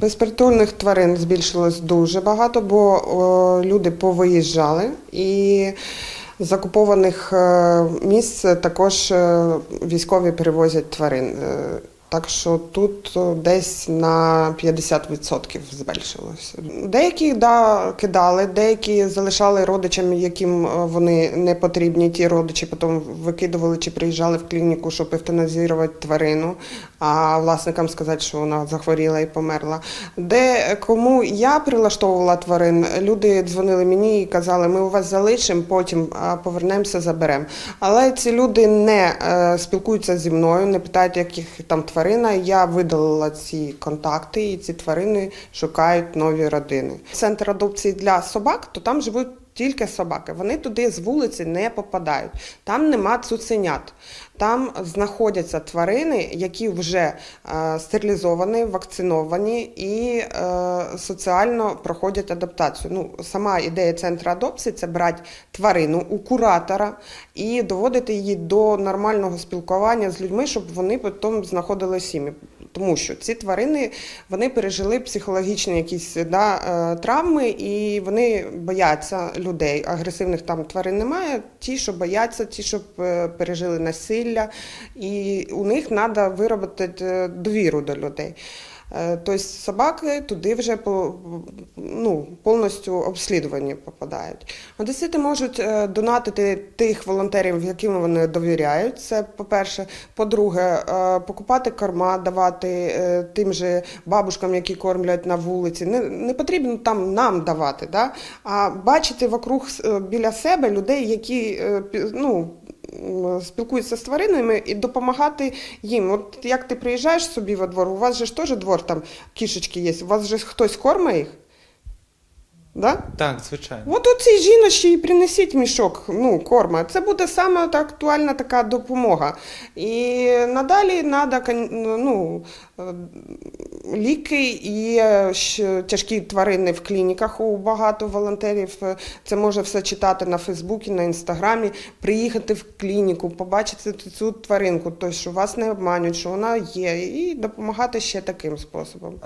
Безпритульних тварин збільшилось дуже багато, бо люди повиїжджали і з окупованих е, місць також е, військові перевозять тварин. Так що тут е, десь на 50% збільшилося. Деякі да, кидали, деякі залишали родичам, яким е, вони не потрібні. Ті родичі потім викидували чи приїжджали в клініку, щоб евтаназувати тварину, а власникам сказати, що вона захворіла і померла. Де кому я прилаштовувала тварин, люди дзвонили мені і казали, ми у вас залишимо, потім повернемося, заберемо. Але ці люди не е, спілкуються зі мною, не питають, яких там тварина. Я видалила ці контакти, і ці тварини шукають нові родини. Центр адопції для собак, то там живуть. Тільки собаки, вони туди з вулиці не попадають. Там нема цуценят. Там знаходяться тварини, які вже е, стерилізовані, вакциновані і е, соціально проходять адаптацію. Ну, сама ідея центру адопції це брати тварину у куратора і доводити її до нормального спілкування з людьми, щоб вони потім знаходили сім'ї. Тому що ці тварини вони пережили психологічні якісь да, е, травми, і вони бояться людей. Агресивних там тварин немає. Ті, що бояться, ті, що е, пережили насилля, і у них треба виробити е, довіру до людей. Тобто собаки туди вже ну, повністю обслідувані попадають. Одесити можуть е, донатити тих волонтерів, яким вони довіряють. Це по-перше. По-друге, е, покупати корма, давати тим же бабушкам, які кормлять на вулиці. Не, не потрібно там нам давати, да? а бачити вокруг біля себе людей, які ну, спілкуються з тваринами і допомагати їм. От як ти приїжджаєш собі во двор, у вас же ж теж двор там кішечки є, у вас же хтось кормить їх? Да? Так, звичайно. От у цій жіночці і принесіть мішок ну, корма. Це буде саме та актуальна така допомога. І надалі треба ну, е, ліки і тяжкі тварини в клініках у багато волонтерів. Це може все читати на Фейсбуці, на інстаграмі, приїхати в клініку, побачити цю тваринку, тобто, що вас не обманюють, що вона є, і допомагати ще таким способом.